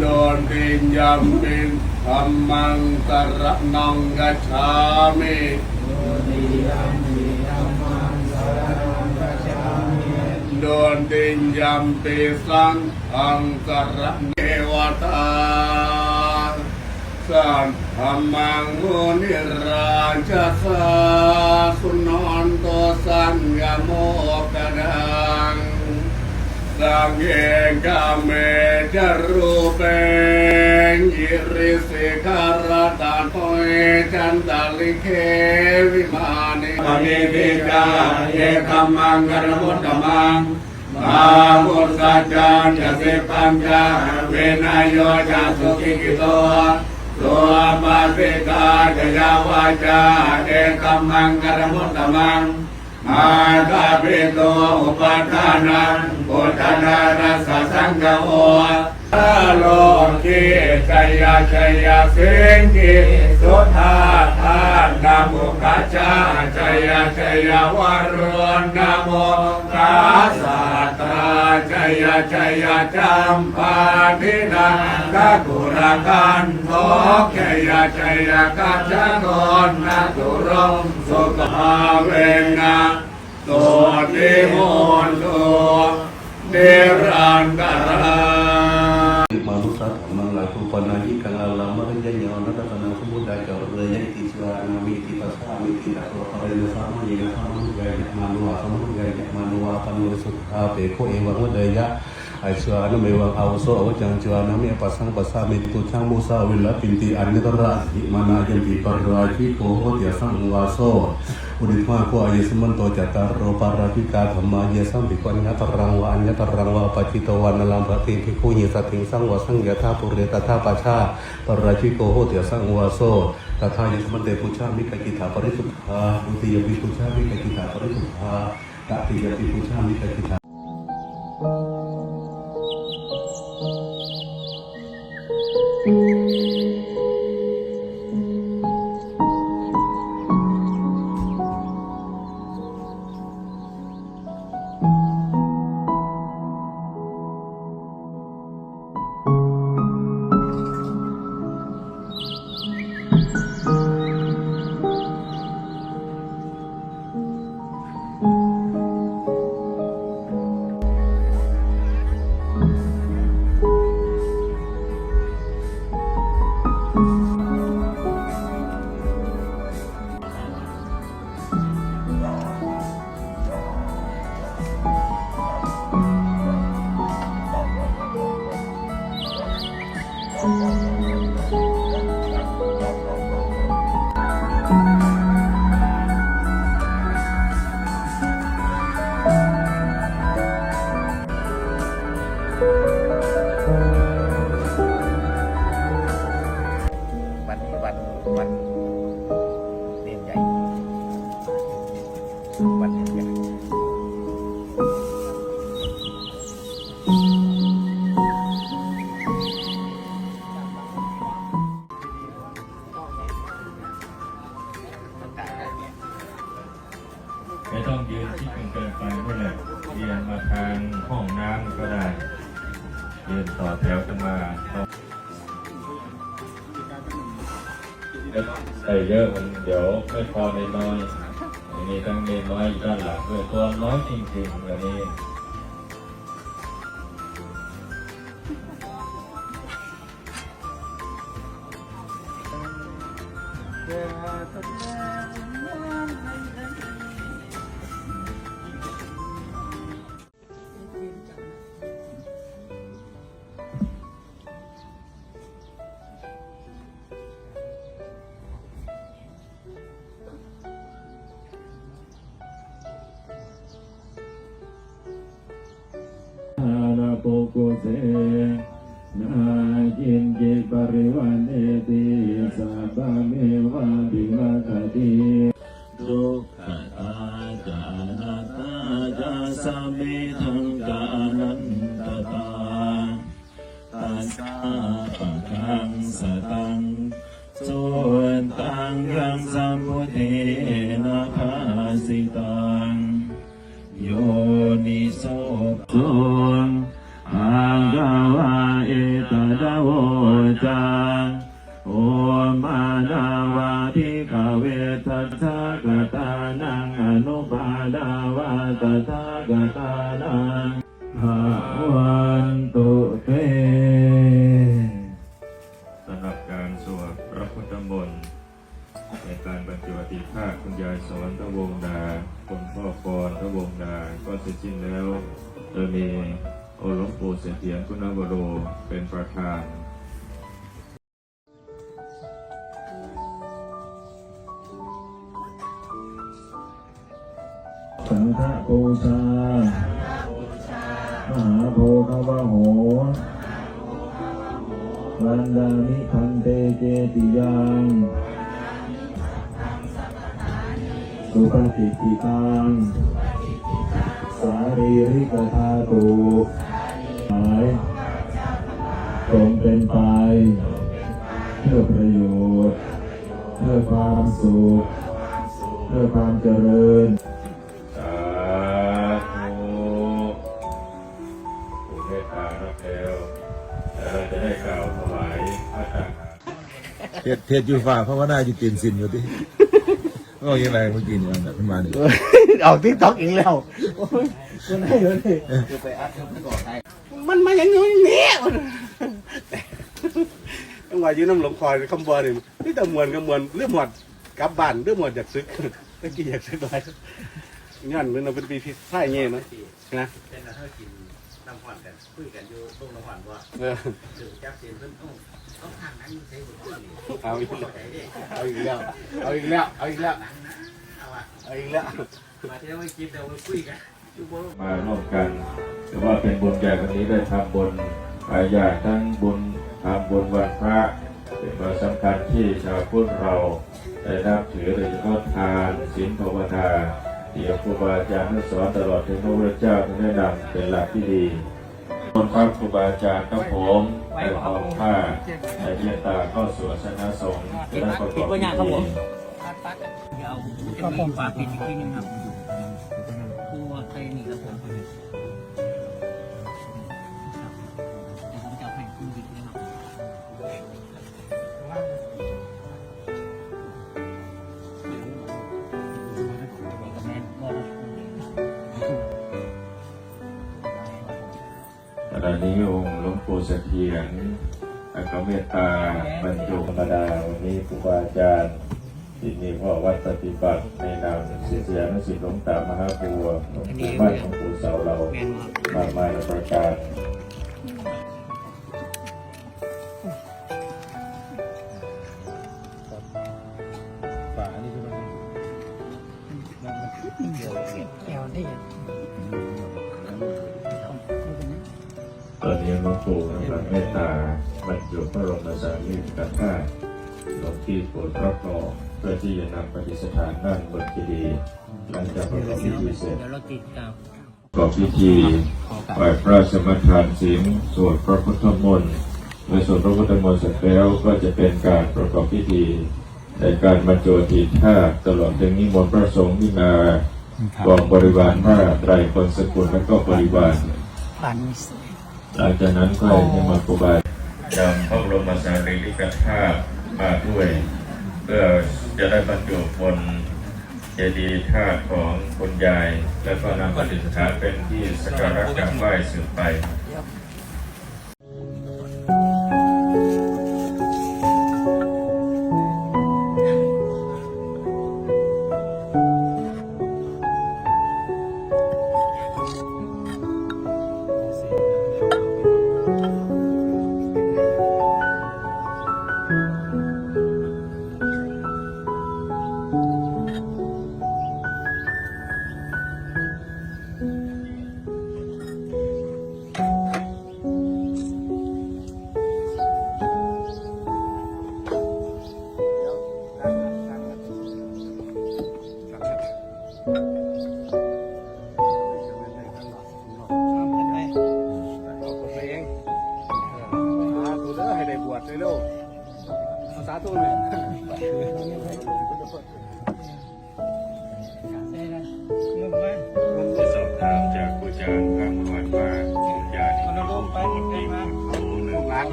โดนตินยมปินธรรมังสรนังกัจฉามิโดนตินยมปิสังอังสรเนวตาสันธรรมังมุนิราชสาสุนนโตสัญญโมกดัง สังเกกเมจรูปเปยิริสิกรตานโตเอจันตาลิเควิมานิปณิพิจาเยธรรมังกรมุตตมังมาบุตสัจจานจะสิปัญจเวนายโยจะสุขิกิโตตัวปัสสิกาจะยาวาจาเอกัมมังกรมุตตมัง อาตาปิโตอุปทานังพุทธนานัสสังกโอโลกีชัยยะชัยาสิงกิสุธาธานามุขจจาจยยะชัยาวารุณนามกาสัตรา ยยะชัยยะจัมปาทินาคกุรกันโทชัยยะชัยยะกัจจโกนาตุรงสุขเวนะโตติโมนโตเดรันตรา มิโตปริสัมมณีนะธรรมนุเกยมานุวาธรรมนุเกยมานุวาธรรมนุสุขาเปโคเอวังวเดยะไอชวานุเมวังอาวโสอวจังชวานุเมปัสสังปัสสามิตุชังมุสาวิลปินติอันนิตระสิมานาจันติปราชิโคโหติสังวาโส อุดิมาโกอายสมันโตจัตตารโอปาราพิกาธรรมายสัมปิควัญญาตรังวาอัญญตรังวาปัจจิตวานลามปติภิกขุญิสติงสังวสังยาธาปุเรตถาปชาปราชิโกโหเถสังวาโซตถายสมันเตปุชามิกกิถาปริสุทธาอุติยปิปุชามิกกิถาปริสุทธาตติยปิปุชามิกกิถา วันวันวันเรียนใหญ่วันเรียนใหญ่ไม่ต้องยืนชิดกันเกินไปนั่แหละเรียนมาทางห้องน้ำก็ได้เรียนต่อแถวกันมา ต้องใส่เยอะมันเดี๋ยวไม่พอในน้อยอันนี้ต้องในน้อยอยู่ด้านหลังด้วยตัวน้อยจริงๆอันนี้เดี๋ยวตอา ราโปโกเสนาจินจิปริวันเอติสัพพะเมวะบิมาคติทุกขตาจานาตาจาสัมทังกานันตตาตัสสะปะทังสตังส่วนตังยังสัมพุทเทนะภาสิตังโยนิโส ตุงอากาวะเอกดาโวจังโอมาดาวาทิกาเวทัสสะกตานังอนุปาดาวาตถากตานังภาวันตุเตสำหรับการสวดพระพุทธมนต์ในการบรรจุอธิภาคคุณยายสอนทวงดาคุณพ่อปอนทวงดาก็เสร็จสิ้นแล้ว โดยมีโอหลวงปู่เสถียรคุณวโรเป็นประธานสังฆปูชามหาโพคาวะโหวันดามิพันเตเจติยังสุขติติตัง สารีริกธาตุหมายจงเป็นไป เพื่อประโยชน์ เพื่อความสุข เพื่อความเจริญสาธุผู้เมตตารับแล้วเราจะได้กล่าวถวายพระทหารเพจเพจยูฟ้าเพราะว่าน่าจะตีนสินอยู่ดิก็ยังไงเมื่อกี้เนี่ยแบบขึ้นมาเนี่ย ออกทิกตอกอีกแล้ว โอ้ยคนให้เลยคือไปอัดมันก่อนให้มันมาอย่างนี้เนี่ยต้องว่ายู่น้ำหลงคอยคำบัวนี่นี่แต่มวนกับมวนเรื่องหมดกลับบ้านเรื่องหมดอยากซึกตะกี้อยากซึกอะไรย้อนมันเอาเป็นปีที่ใช่เงี้ยนะนะเป็นอะไรกินน้ำหวานกันคุยกันอยู่ตรงน้ำหวานว่าเออจับเสียนเพิ่นต้องต้องทางนั้นใช้หัวใจเอาอีกแล้วเอาอีกแล้วเอาอีกแล้วเอาอีกแล้ว เอาอะเอาอีกแล้วมาเที่ยวไปกินเดี๋ยวไปคุยกันอยู่บนมาร่วมกันถือว่าเป็นบุญใหญ่วันนี้ได้ทำบุญหลายอย่างทั้งบุญทำบุญวันพระเป็นวันสำคัญที่ชาวพุทธเราได้นับถือโดยเฉพาะทานศีลภาวนาที่ครูบาอาจารย์ได้สอนตลอดถึงพระพุทธเจ้าท่านได้นำเป็นหลักที่ดีคนพระครูบาอาจารย์ครับผมได้ขอผ้าในเมตตาเข้าสู่ศาสนาสงฆ์และประกอบพิธีก็ผมฝากปิดอีกทีนึงครับ ครัวไทยนี่ครับผมเดี๋ยวผมจะเอาให้คุณดิกนะครับขณะนี้องค์หลวงปู่เสถียรอัคเมตตาบรรจุธรรมดาวันนี้ครูบาอาจารย์ ที่มีพ่อวัดปฏิบัติในนามศิษยานุศิษย์หลวงตามหาบัวหลวงปู่มั่นหลวงปู่เสาเรามากมายประการฟ้าอันนี้มันแก้วได้ยังตอนนี้หลวงปู่กำลังเมตตาบรรจุพระรมสารีริกธาตุ ลงที่โปรดรับรองเพื่อที่จะนำปฏิสถานด้านบนที่ดีหลังจากประกอบพิธีเสร็จเดี๋ยวเราติดตามประกอบพิธีไหว้พระสมทานศีลสวดพระพุทธมนต์เมื่อสวดพระพุทธมนต์เสร็จแล้วก็จะเป็นการประกอบพิธีในการบรรจุทีท่าตุตลอดถึงนิมนต์พระสงฆ์ที่มาบอกบริวารพระไตรคนสกุลและก็บริวารผ่านหลังจากนั้นก็ยังมาครูบาจำพระบรมสารีริกธาตุ มาด้วย เพื่อจะได้บรรจุบนเจดีย์ธาตุของคุณยาย แล้วก็นำปฏิสถานเป็นที่สักการะกราบไหว้สืบไป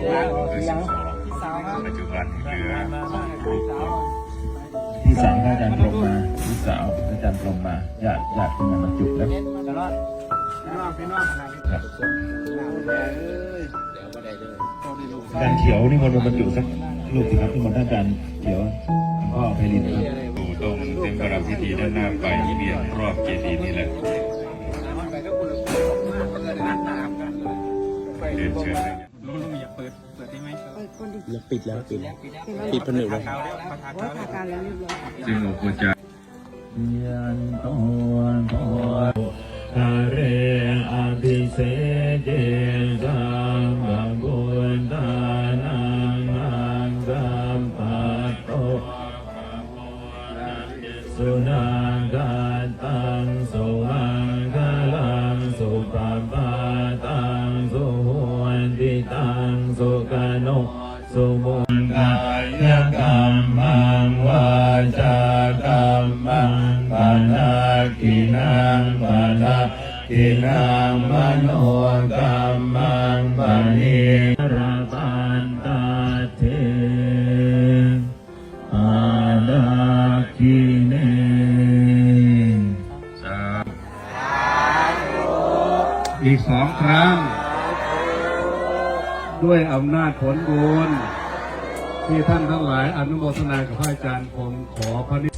อบถามจากผู้จารย์ข้างวัดว่าคุณยายนี่มีบุญคุณมีบุญรู้หรืองปัจจุบันเหลือพี่สาวพระอาจารย์ปรมมาพี่สาวอาจารย์ปรมมาญาติญาติที่มาบรรจุแล้วครับอารเขียวนี่มันมาบรรจุสักลูกสิครับที่มันท่านอาจารย์เขียวพ่อไพลินครับอยู่ตรงเต็มประดับพิธีด้านหน้าไปเบียดรอบเจดีย์นี่แหละเรียนเชิญเลย แล้วปิดแล้วปิดแล้ว ปิดผนึกแล้วซึ่งเราควรจะยันโตโตท สุมุงกายกรรมังวาจากรรมังปนากินังปนากินังมโนกรรมังปณิราตันตาเทอาดาคิเนสาอีกสองครั้ง ด้วยอำนาจผลบุญที่ท่านทั้งหลายอนุโมทนากับพระอาจารย์ผมขอพระนิ